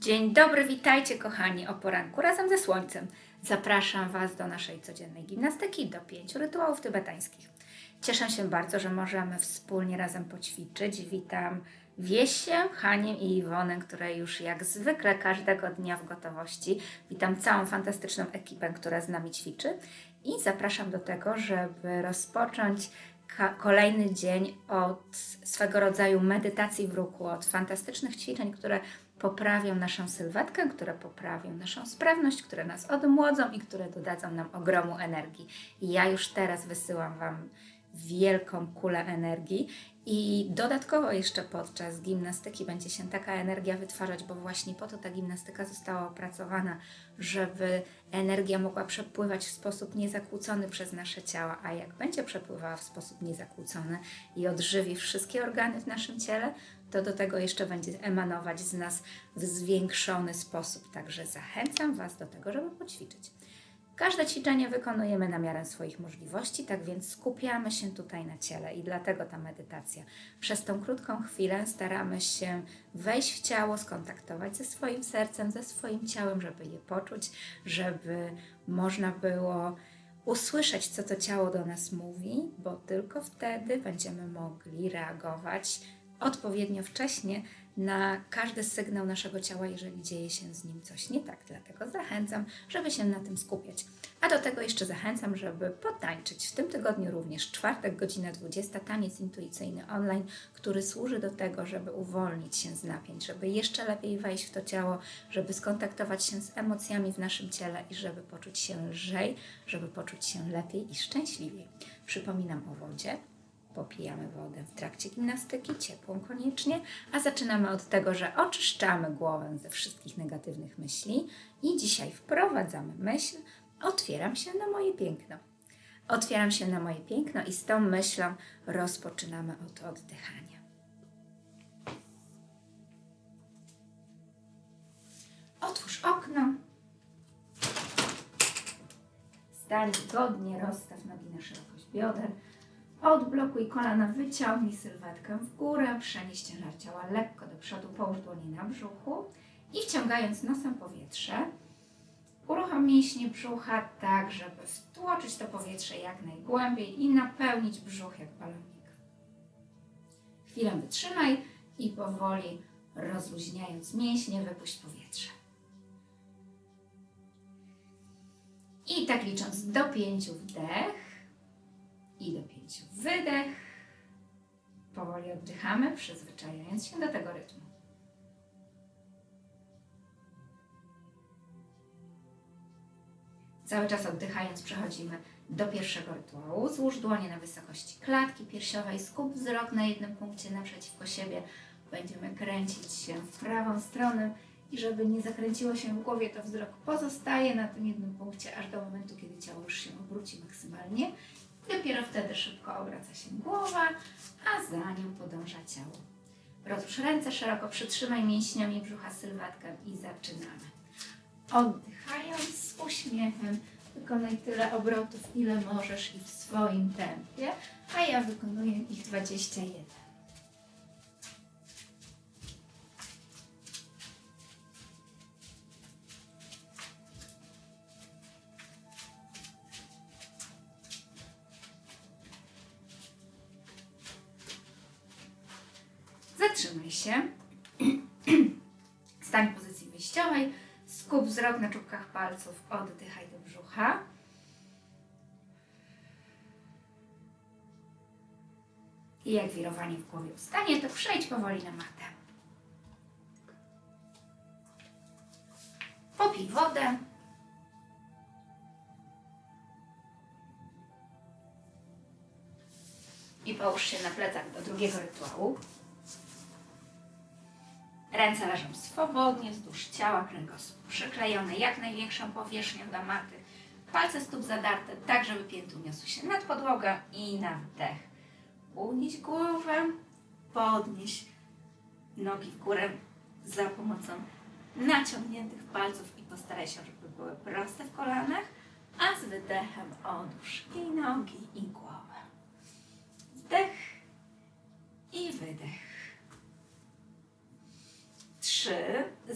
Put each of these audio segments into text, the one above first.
Dzień dobry, witajcie kochani o poranku razem ze słońcem. Zapraszam Was do naszej codziennej gimnastyki, do pięciu rytuałów tybetańskich. Cieszę się bardzo, że możemy wspólnie razem poćwiczyć. Witam Wiesię, Hanię i Iwonę, które już jak zwykle każdego dnia w gotowości. Witam całą fantastyczną ekipę, która z nami ćwiczy i zapraszam do tego, żeby rozpocząć kolejny dzień od swego rodzaju medytacji w ruchu, od fantastycznych ćwiczeń, które poprawią naszą sylwetkę, które poprawią naszą sprawność, które nas odmłodzą i które dodadzą nam ogromu energii. I ja już teraz wysyłam Wam wielką kulę energii i dodatkowo jeszcze podczas gimnastyki będzie się taka energia wytwarzać, bo właśnie po to ta gimnastyka została opracowana, żeby energia mogła przepływać w sposób niezakłócony przez nasze ciała, a jak będzie przepływała w sposób niezakłócony i odżywi wszystkie organy w naszym ciele, to do tego jeszcze będzie emanować z nas w zwiększony sposób. Także zachęcam Was do tego, żeby poćwiczyć. Każde ćwiczenie wykonujemy na miarę swoich możliwości, tak więc skupiamy się tutaj na ciele i dlatego ta medytacja. Przez tą krótką chwilę staramy się wejść w ciało, skontaktować ze swoim sercem, ze swoim ciałem, żeby je poczuć, żeby można było usłyszeć, co to ciało do nas mówi, bo tylko wtedy będziemy mogli reagować odpowiednio wcześnie na każdy sygnał naszego ciała, jeżeli dzieje się z nim coś nie tak. Dlatego zachęcam, żeby się na tym skupiać. A do tego jeszcze zachęcam, żeby potańczyć. W tym tygodniu również czwartek, godzina 20, taniec intuicyjny online, który służy do tego, żeby uwolnić się z napięć, żeby jeszcze lepiej wejść w to ciało, żeby skontaktować się z emocjami w naszym ciele i żeby poczuć się lżej, żeby poczuć się lepiej i szczęśliwiej. Przypominam o wodzie, popijamy wodę w trakcie gimnastyki, ciepłą koniecznie, a zaczynamy od tego, że oczyszczamy głowę ze wszystkich negatywnych myśli i dzisiaj wprowadzamy myśl, otwieram się na moje piękno. Otwieram się na moje piękno i z tą myślą rozpoczynamy od oddychania. Otwórz okno. Stań wygodnie, rozstaw nogi na szerokość bioder. Odblokuj kolana, wyciągnij sylwetkę w górę, przenieś ciężar ciała lekko do przodu, połóż dłonie na brzuchu i wciągając nosem powietrze, uruchom mięśnie brzucha tak, żeby wtłoczyć to powietrze jak najgłębiej i napełnić brzuch jak balonik. Chwilę wytrzymaj i powoli rozluźniając mięśnie, wypuść powietrze. I tak licząc do pięciu wdech i do pięciu wydech. Powoli oddychamy, przyzwyczajając się do tego rytmu. Cały czas oddychając przechodzimy do pierwszego rytuału. Złóż dłonie na wysokości klatki piersiowej, skup wzrok na jednym punkcie naprzeciwko siebie. Będziemy kręcić się w prawą stronę i żeby nie zakręciło się w głowie, to wzrok pozostaje na tym jednym punkcie aż do momentu, kiedy ciało już się obróci maksymalnie. Dopiero wtedy szybko obraca się głowa, a za nią podąża ciało. Rozłóż ręce szeroko, przytrzymaj mięśniami brzucha sylwetkę i zaczynamy. Oddychając z uśmiechem, wykonaj tyle obrotów, ile możesz i w swoim tempie, a ja wykonuję ich 21. Zatrzymaj się. Stań w pozycji wyjściowej. Skup wzrok na czubkach palców. Oddychaj do brzucha. I jak wirowanie w głowie ustanie, to przejdź powoli na matę. Popij wodę. I połóż się na plecach do drugiego rytuału. Ręce leżą swobodnie wzdłuż ciała, kręgosłup przyklejony jak największą powierzchnią do maty. Palce stóp zadarte, tak żeby pięty uniosły się nad podłogę i na wdech. Unieś głowę, podnieś nogi w górę za pomocą naciągniętych palców i postaraj się, żeby były proste w kolanach, a z wydechem odłóż i nogi, i głowę.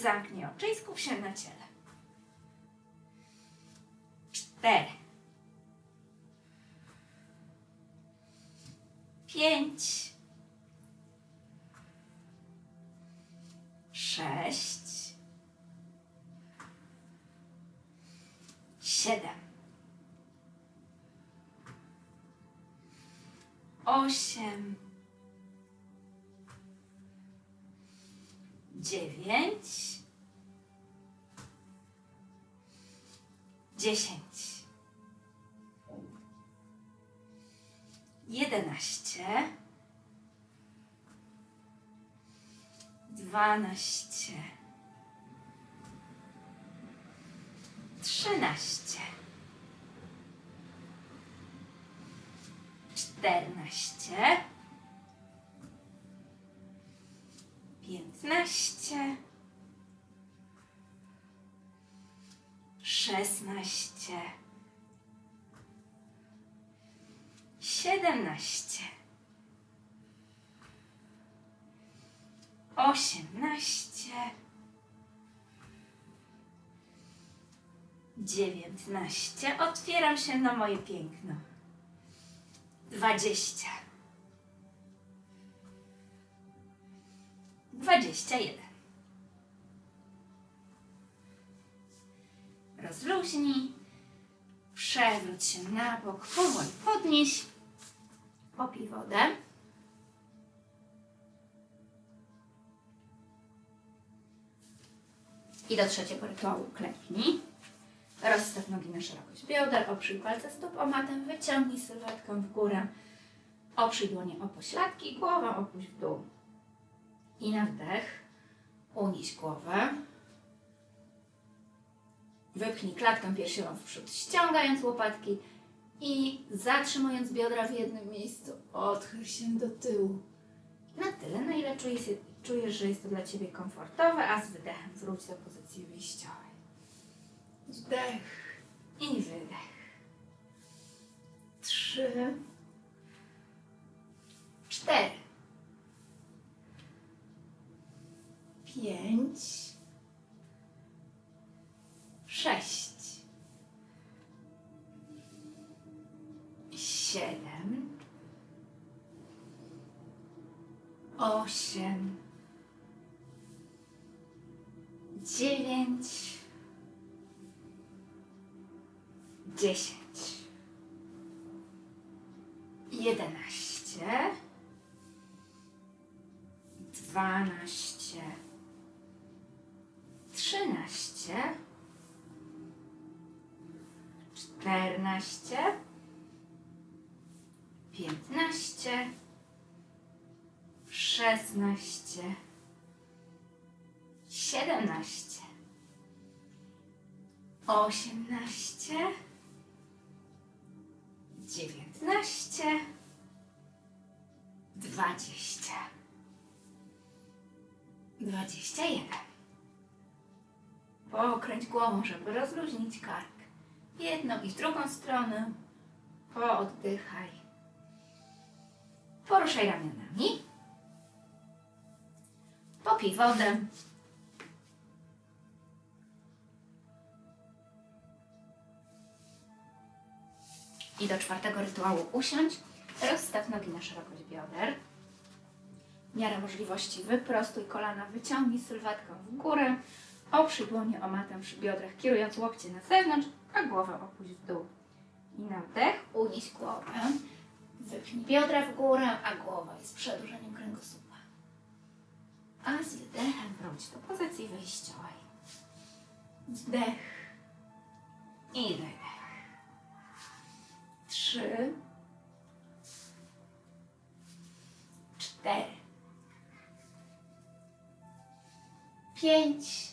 Zamknij oczy i skup się na ciele. Cztery. Pięć. Sześć. Siedem. Osiem. Dziewięć. Dziesięć. Jedenaście. Dwanaście. Trzynaście. Czternaście. Piętnaście. Szesnaście. Siedemnaście. Osiemnaście. Dziewiętnaście. Otwieram się na moje piękno. Dwadzieścia. Dwadzieścia jeden. Rozluźnij. Przewróć się na bok. Powoli podnieś. Popij wodę. I do trzeciego rytuału klęknij. Rozstaw nogi na szerokość bioder, oprzyj palce stóp o matę, wyciągnij sylwetkę w górę. Oprzyj dłonie o pośladki, głowę opuść w dół. I na wdech unieś głowę. Wypchnij klatkę piersiową w przód, ściągając łopatki i zatrzymując biodra w jednym miejscu. Odchyl się do tyłu. Na tyle, na ile czujesz, czujesz, że jest to dla Ciebie komfortowe, a z wydechem wróć do pozycji wyjściowej. Wdech i wydech. Trzy. Cztery. Pięć. Sześć. Siedem. Osiem. Dziewięć. dziesięć, jedenaście, dwanaście, 14, 15, 16, 17, 18, 19, 20, 21. Pokręć głową, żeby rozluźnić kark. Jedną i w drugą stronę. Pooddychaj. Poruszaj ramionami. Popij wodę. I do czwartego rytuału usiądź. Rozstaw nogi na szerokość bioder. W miarę możliwości wyprostuj kolana, wyciągnij sylwetkę w górę. Oprzyj dłonie o matę przy biodrach, kierując łokcie na zewnątrz, a głowę opuść w dół. I na wdech unieś głowę. Wypnij biodra w górę, a głowa jest przedłużeniem kręgosłupa. A z wydechem wróć do pozycji wyjściowej. Wdech i wydech. Trzy, cztery, pięć,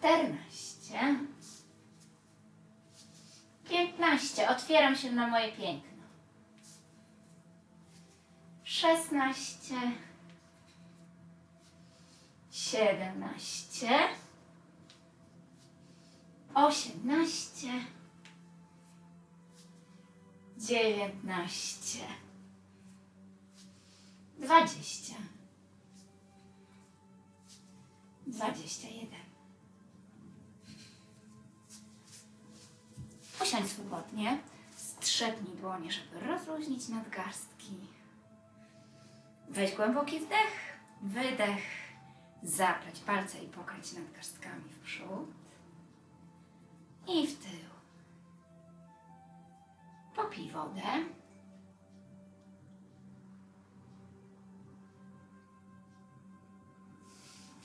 14. 15. Otwieram się na moje piękno. 16. 17. 18. 19. 20. 21. Usiądź swobodnie, strzepnij dłonie, żeby rozluźnić nadgarstki. Weź głęboki wdech, wydech, zapleć palce i pokręć nadgarstkami w przód i w tył. Popij wodę.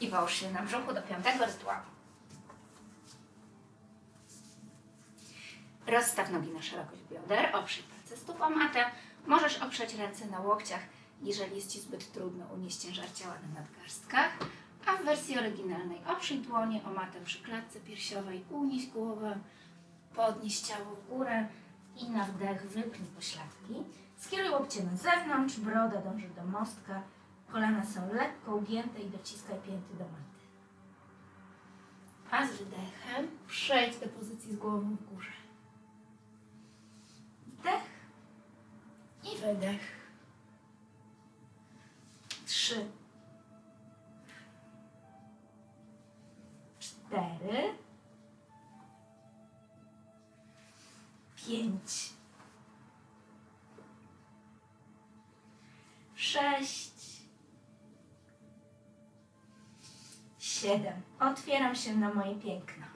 I połóż się na brzuchu do piątego rytuału. Rozstaw nogi na szerokość bioder, oprzyj palce stóp o matę. Możesz oprzeć ręce na łokciach, jeżeli jest Ci zbyt trudno unieść ciężar ciała na nadgarstkach. A w wersji oryginalnej oprzyj dłonie o matę przy klatce piersiowej, unieś głowę, podnieś ciało w górę i na wdech wypnij pośladki. Skieruj łokcie na zewnątrz, broda dąży do mostka, kolana są lekko ugięte i dociskaj pięty do maty. A z wydechem przejdź do pozycji z głową w górze. Wdech i wydech. Trzy. Cztery. Pięć. Sześć. Siedem. Otwieram się na moje piękno.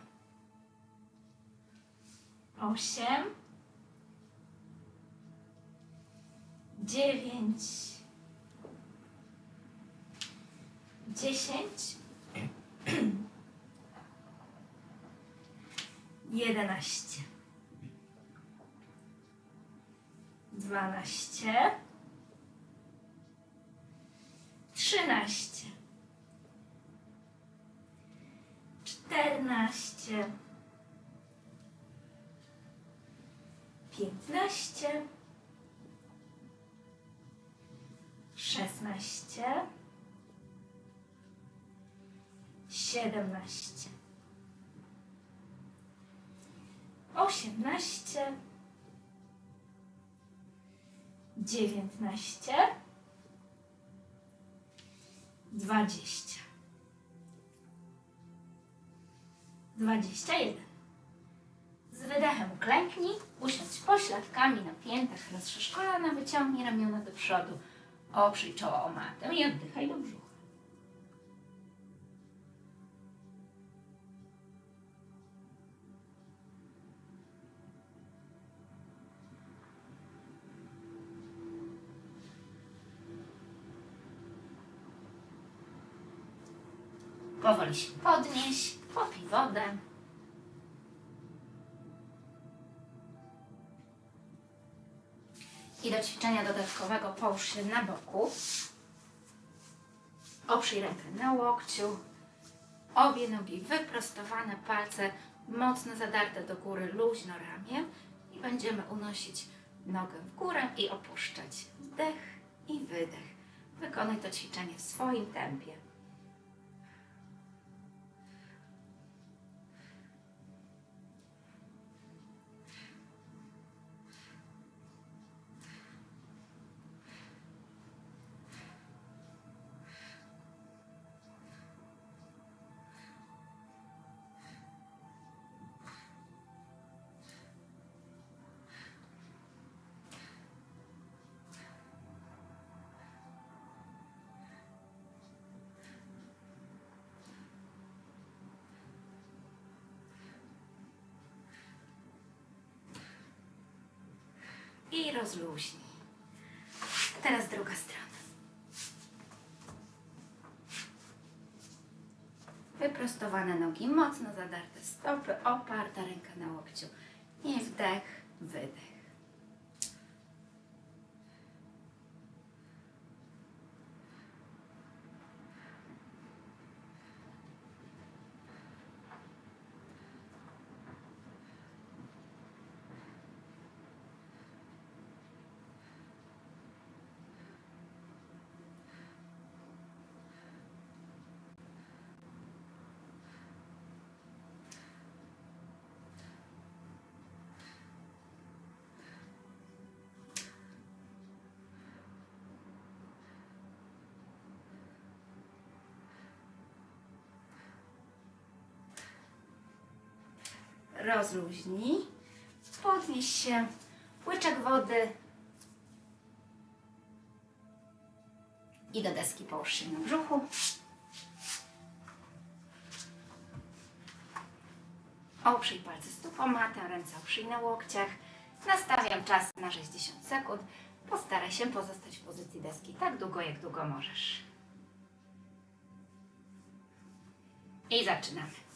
Osiem. Dziewięć, dziesięć, jedenaście, dwanaście, trzynaście, czternaście, piętnaście. Szesnaście, siedemnaście, osiemnaście, dziewiętnaście, dwadzieścia, dwadzieścia jeden. Z wydechem klęknij, usiądź pośladkami na piętach, rozszerz kolana, wyciągnij ramiona do przodu. Oprzyj czoło o matę i oddychaj do brzucha. Powoli się podnieś, popij wodę. Ćwiczenia dodatkowego połóż się na boku. Oprzyj rękę na łokciu. Obie nogi wyprostowane, palce mocno zadarte do góry, luźno ramię. I będziemy unosić nogę w górę i opuszczać. Wdech i wydech. Wykonaj to ćwiczenie w swoim tempie. I rozluźnij. Teraz druga strona. Wyprostowane nogi, mocno zadarte stopy, oparta ręka na łokciu. I wdech, wydech. Rozluźnij. Podnieś się. Łyczek wody. I do deski połóż się na brzuchu. Oprzyj palce stóp o matę, ręce oprzyj na łokciach. Nastawiam czas na 60 sekund. Postaraj się pozostać w pozycji deski tak długo, jak długo możesz. I zaczynamy.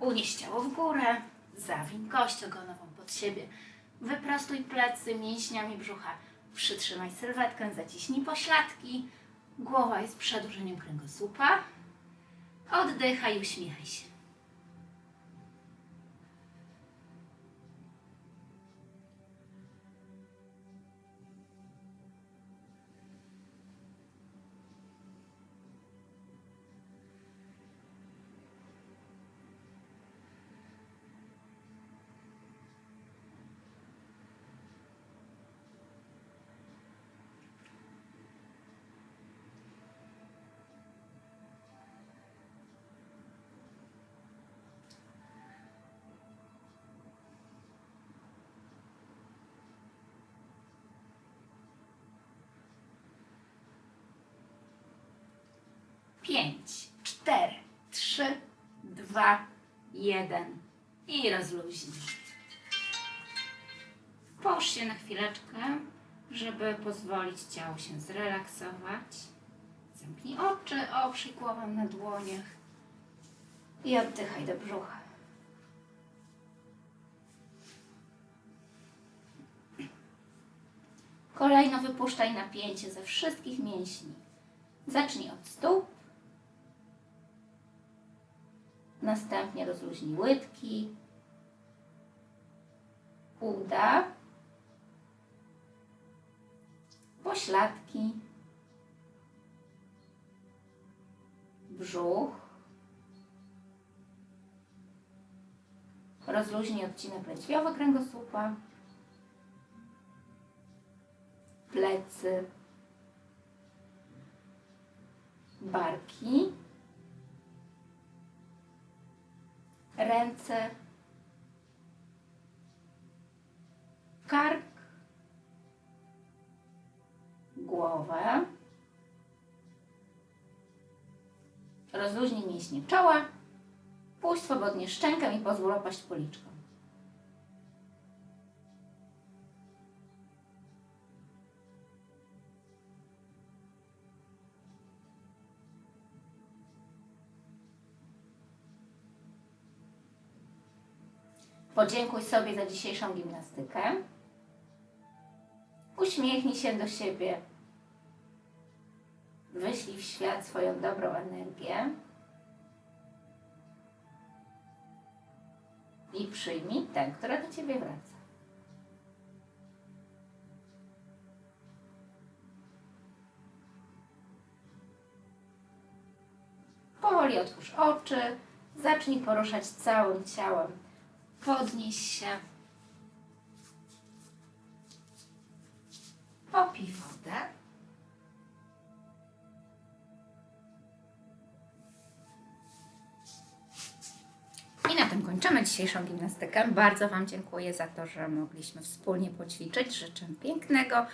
Unieś ciało w górę, zawiń kość ogonową pod siebie, wyprostuj plecy mięśniami brzucha, przytrzymaj sylwetkę, zaciśnij pośladki, głowa jest przedłużeniem kręgosłupa, oddychaj uśmiechaj się. Pięć, cztery, trzy, dwa, jeden i rozluźnij. Połóż się na chwileczkę, żeby pozwolić ciału się zrelaksować. Zamknij oczy, oprzyj głowę na dłoniach i oddychaj do brzucha. Kolejno wypuszczaj napięcie ze wszystkich mięśni. Zacznij od stóp. Następnie rozluźnij łydki, uda, pośladki, brzuch. Rozluźnij odcinek lędźwiowy kręgosłupa, plecy, barki, ręce, kark, głowę. Rozluźnij mięśnie czoła, puść swobodnie szczękę i pozwól opaść policzkom. Podziękuj sobie za dzisiejszą gimnastykę. Uśmiechnij się do siebie. Wyślij w świat swoją dobrą energię. I przyjmij tę, która do ciebie wraca. Powoli otwórz oczy, zacznij poruszać całym ciałem. Podnieś się. Popij wodę. I na tym kończymy dzisiejszą gimnastykę. Bardzo Wam dziękuję za to, że mogliśmy wspólnie poćwiczyć. Życzę pięknego,